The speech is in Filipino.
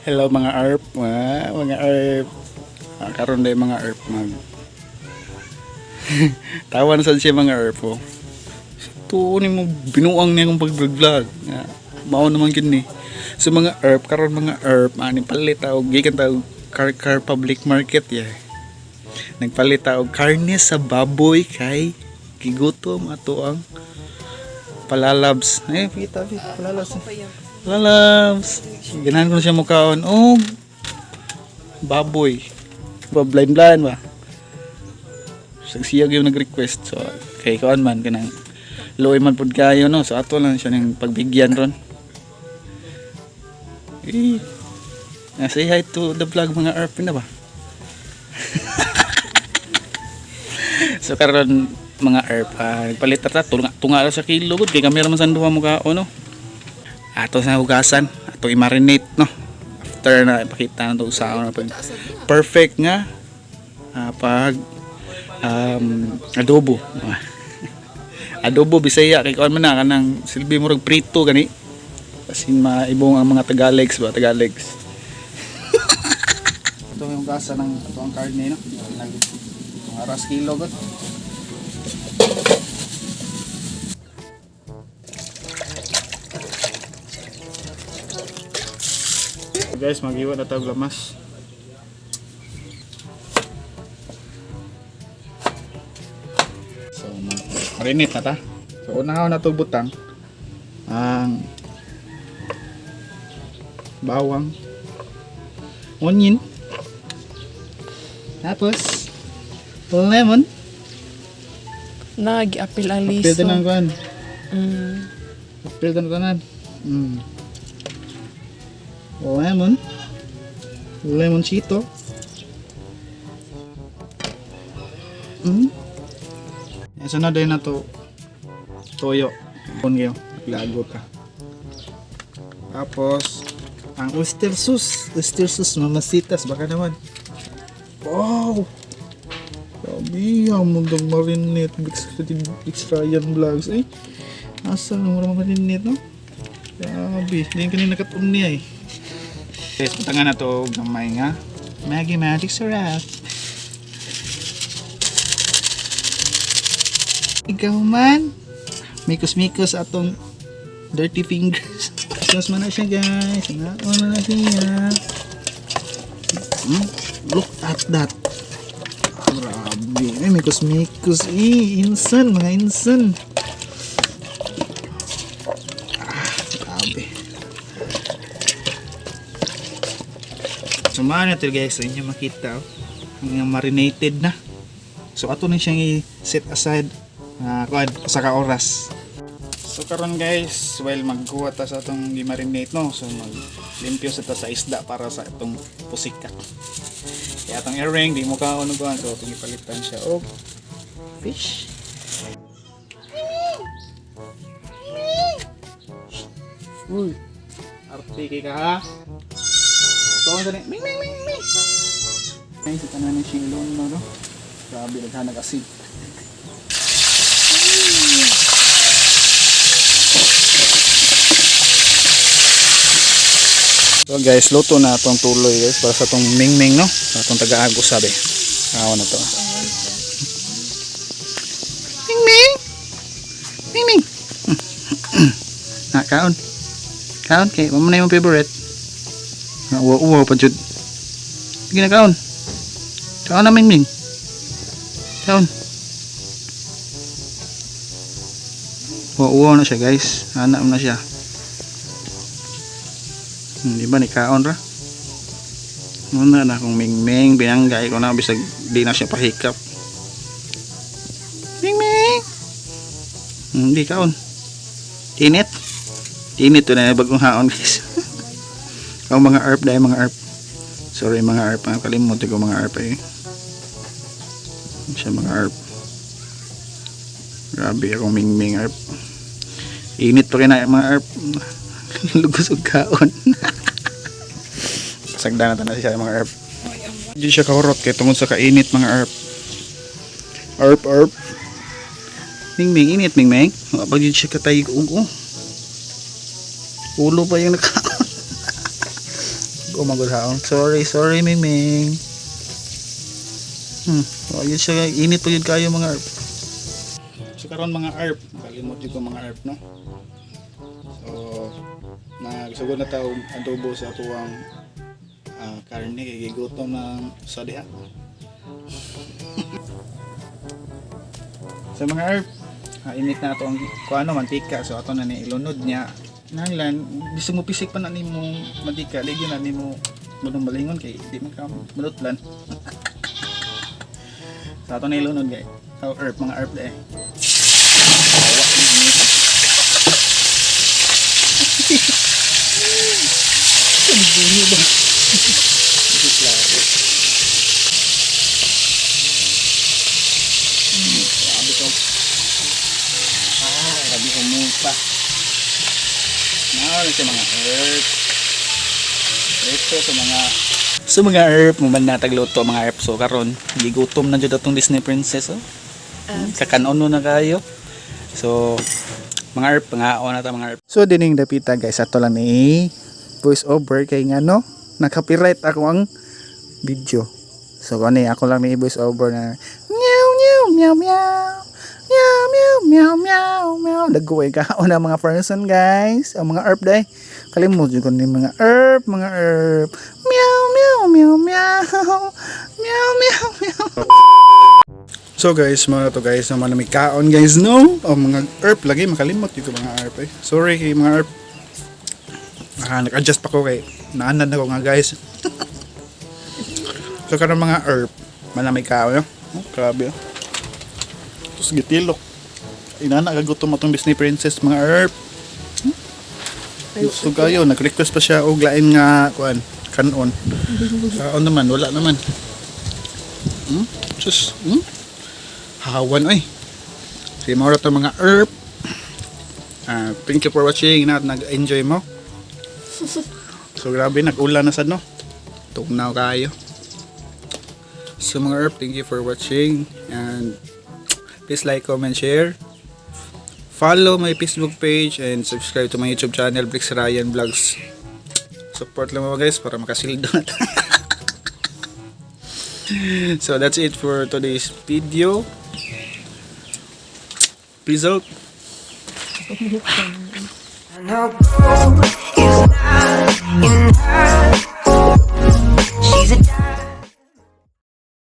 Hello mga ARP, ah, mga ARP. Ah, karon day mga ARP mag Tawan sad siya mga ARP oh. Tuon mo binuang niya kung pag-vlog. Ah, mao naman kin ni. So mga ARP karon mga ARP ani palit og gikan ta car car public market ya. Nagpalit ta og karne sa baboy kay gigutom ato ang palalabs. Eh, kita, palalabs. Lalabs. Ganahan ko na siya mukhaon. Oh, baboy. Ba, blind blind ba? Sa siya yung nag-request. So, kay kaon man, kanang loy man pud kayo, no? So, ato lang siya ng pagbigyan ron. Eh, say hi to the vlog mga ARP na ba? so, karon mga ah, nagpalit ta tunga, tunga sa kilo, gud kay kami naman sa duha mukha, no? Ato sa hugasan ato i-marinate no? After na ipakita na sa na perfect nga ah, pag um, adobo. Adobo bisaya kay kuan man na kanang silbi mo rag prito gani. Kasi maibong ang mga tagalegs ba tagalegs? Ito yung gasa ng ito ang karne no? Itong aras kilo gud guys magiwa na tayo lamas so ma- marinate na ta. So unahaw na to butang. Ang bawang. Onion. Tapos lemon. Nag-apil ang liso. pilta ng kuan Mm. pilta ng tanan. Mm. Lemon. Lemon chito. Mm. Yan, sunod din na to. Toyo. Kung kayo lago ka. Tapos ang oyster sauce. Oyster sauce mamasitas. Baka naman. Wow! Sabi, ang mundang marinate. Bix Ryan Vlogs. Eh asa nang mura marinate no? Sabi, hindi kanina katun niya eh Guys, patangan na to gamay nga Maggie Magic Syrup Ikaw man. Mikos-mikos atong dirty fingers. Sos man na siya guys. Ngaon na na siya. Hmm? Look at that. Grabe. Ay, mikos-mikos Eh, insan Mga insan. Ah, Grabe Sumana to guys Sa inyo makita oh. Ang marinated na So ato na siyang i-set aside uh, kuan sa ka oras. So karon guys, while magkuha ta sa atong gi-marinate no, so maglimpyo sa ta sa isda para sa itong pusika. Kaya atong earring di mo kaon og kuan so atong ipalitan siya og fish. Uy, arte ka ha. Tuon sa ni. Ming ming ming ming. Ay, sa tanan ni Shilon no, no. Grabe, naghanag asid. So guys, luto na itong tuloy guys para sa itong mingming no. Sa itong taga-agos sabi. Awa na to. Mingming! Mingming! na, kaon. Kaon kay, mo na yung favorite. Na, uwa, uwa pa jud. Na kaon. Na mingming. Kaon. Uwa, uwa na siya guys. Anak na siya. Hmm, di ba ni kaon ra? Muna na kung mingming binanggay ko na bisag di na siya pahikap. Mingming. Hmm, di kaon. Init. Init to na bagong haon guys. Ang mga arp dahil mga arp. Sorry mga arp, ang kalimutan ko mga arp eh. Siya mga arp. Grabe akong mingming arp. Init pa rin na mga arp. Lugos og kaon. Pasagda na tanan siya mga arp. Di siya kahurot kay tungod sa kainit mga arp. Arp arp. Mingming init mingming. Wa pa gyud siya katay ko. Ulo pa yung nakaon. Umagod haon. Sorry, sorry, Miming. Hmm, oh, yun siya, init po yun kayo mga herb. So karon mga herb, kalimot yun ko mga herb, no? So, nagsugod na tayo adobo sa tuwang ah, karne, kay gutom ng sa diha. sa mga herb, ah, init na ito ang kuano mantika so ato na ni ilunod niya nanglan bisan mo pisik pa na nimo madika lagi na nimo manong malingon kay di man ka malutlan sa ato na ilunod kay sa herb mga herb da eh Bunyi ba? Grabe to. Ah, grabe humult pa. Naon sa mga herb. Ito sa mga sa mga herb mo man natagluto mga herb so karon gigutom na jud atong Disney princess oh. Kakanon na kayo. So mga herb pangaon na ta mga herb. So dining dapita guys ato lang ni voice over kay ngano naka-copyright ako ang video. So kani ako lang ni voice over na meow meow meow meow meow meow meow dagway ka o mga person guys ang mga herb day kalimut jud ko ni mga herb mga herb meow meow meow meow meow meow meow So guys, mga to guys, naman na may kaon guys, no? O mga herb lagi, makalimot dito mga herb eh. Sorry kay mga herb. Ah, nag-adjust pa ko kay naanad na ko nga guys. so karon mga herb, may kaon, no? Oh, grabe oh. Tapos gitilok. Inana gagutom atong Disney princess mga herb. So kayo, nag-request pa siya og lain nga kuan, kanon. Kaon naman, wala naman. Hmm? Just, hmm? hawan ay si mo to mga herb Ah, thank you for watching na nag-enjoy mo so grabe nag-ulan na sad no tugnaw kayo so mga herb thank you for watching and please like comment share follow my facebook page and subscribe to my youtube channel Brix Ryan Vlogs support lang mo guys para makasildo na so that's it for today's video Peace out. No gold is not enough.